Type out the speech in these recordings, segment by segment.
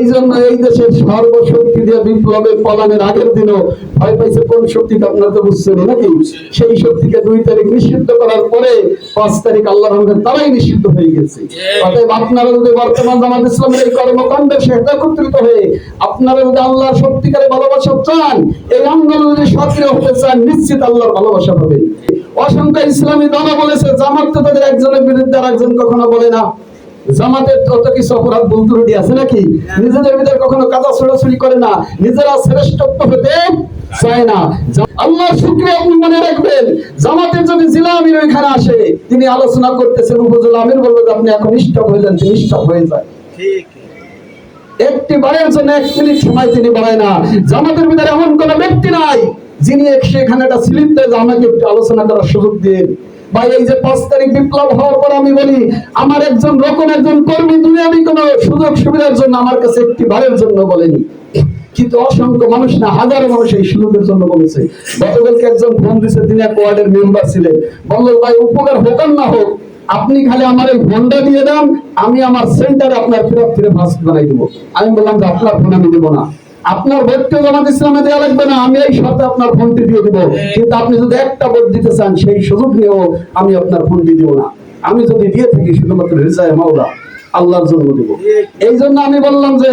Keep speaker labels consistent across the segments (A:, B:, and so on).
A: এই জন্য এই দেশের সর্বশক্তি দিয়ে বিপ্লবের আগের দিনও ভয় পাইছে কোন আপনারা তো বুঝছেন নাকি? সেই শক্তিকে দুই তারিখ নিষিদ্ধ করার পরে পাঁচ তারিখ আল্লাহ তারাই নিষিদ্ধ হয়ে গেছে। অতএব আপনারা যদি বর্তমান জামাত ইসলামের এই একত্রিত হয়ে আপনারা যদি আল্লাহর সত্যিকারে ভালোবাসা চান, এই আন্দোলন যদি সক্রিয় হতে চান, নিশ্চিত আল্লাহর ভালোবাসা পাবেন। অসংখ্য ইসলামী দল বলেছে, জামাত তো তাদের একজনের বিরুদ্ধে আর একজন কখনো বলে না। জামাতের কিছু অপরাধ আছে নাকি? নিজেদের ভিতরে কখনো ছোড়াছুড়ি করে না। নিজেরা শ্রেষ্ঠত্ব চায় না। শুক্রিয়া আপনি মনে রাখবেন। জামাতের যদি জেলা আমির ওইখানে আসে, তিনি আলোচনা করতেছেন, উপজেলা আমির যে আপনি এখন স্টপ হয়ে যান, তিনি স্টপ হয়ে যায় একটি বারের জন্য এক মিনিট সময় তিনি না। জামাতের ভিতরে এমন কোন ব্যক্তি নাই যিনি সেখানে একটা স্লিপ দেয় আমাকে একটু আলোচনা করার সুযোগ দিন বা এই যে পাঁচ তারিখ বিপ্লব হওয়ার পর আমি বলি, আমার একজন রকম একজন কর্মী আমি কোন সুযোগ সুবিধার জন্য আমার কাছে একটি জন্য বলেনি। কিন্তু অসংখ্য মানুষ না, হাজারো মানুষ এই সুযোগের জন্য বলেছে। গতকালকে একজন ফোন দিছে, তিনি এক ওয়ার্ডের মেম্বার ছিলেন। বলল, ভাই, উপকার হোক না হোক, আপনি খালি আমার এই ফোনটা দিয়ে দেন, আমি আমার সেন্টারে আপনার ফেরত ফিরে ফার্স্ট বানাই দেবো। আমি বললাম যে, আপনার ফোন আমি দেবো না। আপনার ভোটকে জামাত ইসলামে দেওয়া লাগবে না আমি এই সাথে আপনার ফোনটি দিয়ে দিব। কিন্তু আপনি যদি একটা ভোট দিতে চান সেই সুযোগ নিয়েও আমি আপনার ফোনটি দিব না। আমি যদি দিয়ে থাকি শুধুমাত্র হিসায় মাওলা আল্লাহর জন্য দিব। এই জন্য আমি বললাম যে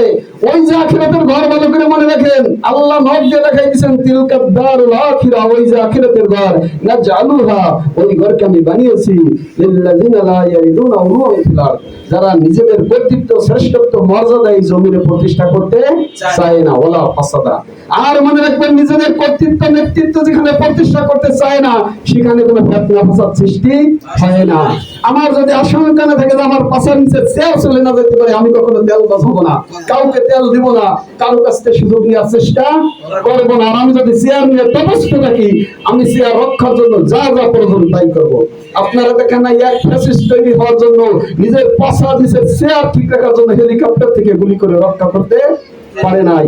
A: ওই যে আখিরাতের ঘর ভালো করে মনে রাখেন, আল্লাহ দেখাই আখিরা, ওই যে আখিরাতের ঘর না জালুহা ওই ঘরকে আমি বানিয়েছি লা। যারা নিজেদের কর্তৃত্ব, শ্রেষ্ঠত্ব, মর্যাদা এই জমিনে প্রতিষ্ঠা করতে চায় না ওলা ফাসাদা। আর মনে রাখবেন, নিজেদের কর্তৃত্ব, নেতৃত্ব যেখানে প্রতিষ্ঠা করতে চায় না, সেখানে কোনো ফেতনা, ফাসাদ সৃষ্টি হয় না। আমার যদি আশঙ্কা না থাকে যে আমার পাশার নিচে তেল চলে না যেতে পারে, আমি কখনো তেল বাঁচাবো না। কাউকে তেল দিব না, কারও কাছ থেকে সুযোগ নেওয়ার চেষ্টা করব না আমি যদি চেয়ার নিয়ে তপস্ত থাকি, আমি চেয়ার রক্ষার জন্য যা যা প্রয়োজন তাই করব। আপনারা দেখেন না তৈরি হওয়ার জন্য নিজের পাশা দিছে, চেয়ার ঠিক রাখার জন্য হেলিকপ্টার থেকে গুলি করে রক্ষা করতে পারে নাই।